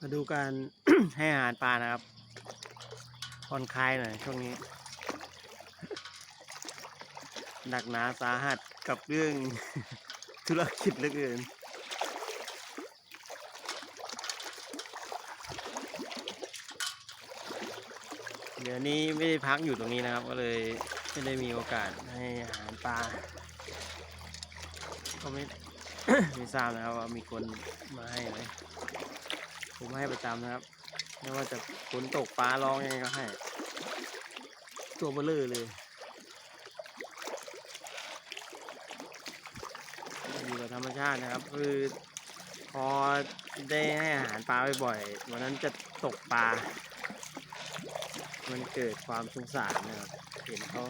มาดูการ ให้อาหารปลานะครับผ่อนคลายหน่อยช่วงนี้ หนักหนาสาหัสกับเรื่อง ธุรกิจเหลือเกินเดี๋ยวนี้ไม่ได้พักอยู่ตรงนี้นะครับ ก็เลยไม่ได้มีโอกาสให้อาหารปลา ก็ไม่ ไม่ทราบนะครับว่ามีคนมาให้ไหม ผมให้ประจำนะครับ ไม่ว่าจะฝนตกปลาร้องยังไงก็ให้ ตัวเบลอเลยอยู่กับธรรมชาตินะครับ คือพอได้ให้อาหารปลาบ่อยๆวันนั้นจะตกปลา มันเกิดความสงสารนะครับเห็นเขา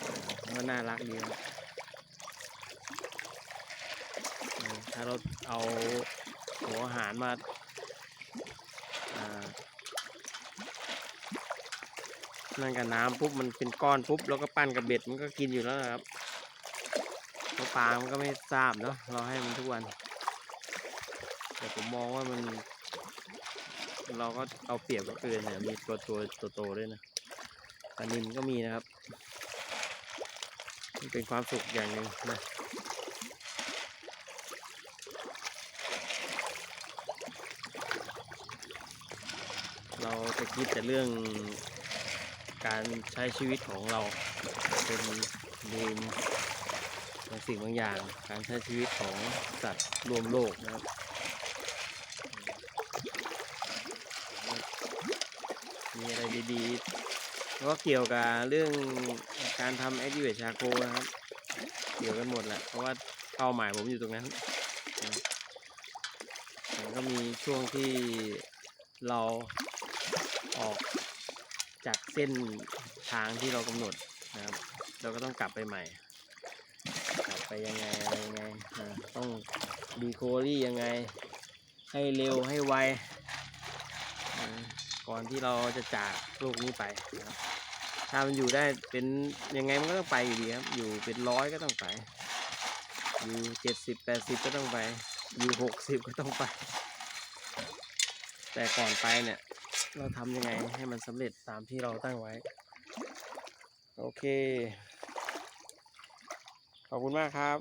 เออมันก็น่ารักดีครับถ้าเราเอา หัวอาหารมาอนั่นกับน้ำปุ๊บมันเป็นก้อนปุ๊บแล้วก็ปั้นกับเบ็ดมันก็กินอยู่แล้วครับเพราะปลามันก็ไม่ทราบเนาะเราให้มันทุกวัน แต่ผมมองว่ามัน เราก็เอาเปรียบก็เกินเนี่ยมีตัวตัวตัวโตด้วยนะปลานินก็มีนะครับ มันเป็นความสุขอย่างหนึ่งนะ เราจะคิดแต่เรื่องการใช้ชีวิตของเราเป็นลืมบางสิ่งบางอย่าง การใช้ชีวิตของสัตว์รวมโลกนะครับมีอะไรดีๆก็เกี่ยวกับเรื่องการทำแอคทีเวชชาโคนะครับ เกี่ยวกันหมดแหละ เพราะว่าเป้าหมายผมอยู่ตรงนั้น ก็มีช่วงที่ เราออกจากเส้นทางที่เรากำหนดนะครับ เราก็ต้องกลับไปใหม่ กลับไปยังไงอะไรยังไงต้องดีโคลี่ยังไง ให้เร็วให้ไวก่อนที่เราจะจากโลกนี้ไปนะครับถ้ามันอยู่ได้เป็นยังไงมันก็ต้องไปอยู่ดีครับ อยู่เป็นร้อยก็ต้องไป อยู่เจ็ดสิบแปดสิบก็ต้องไป อยู่หกสิบก็ต้องไป แต่ก่อนไปเนี่ย เราทำยังไงให้มันสำเร็จตามที่เราตั้งไว้ โอเค ขอบคุณมากครับ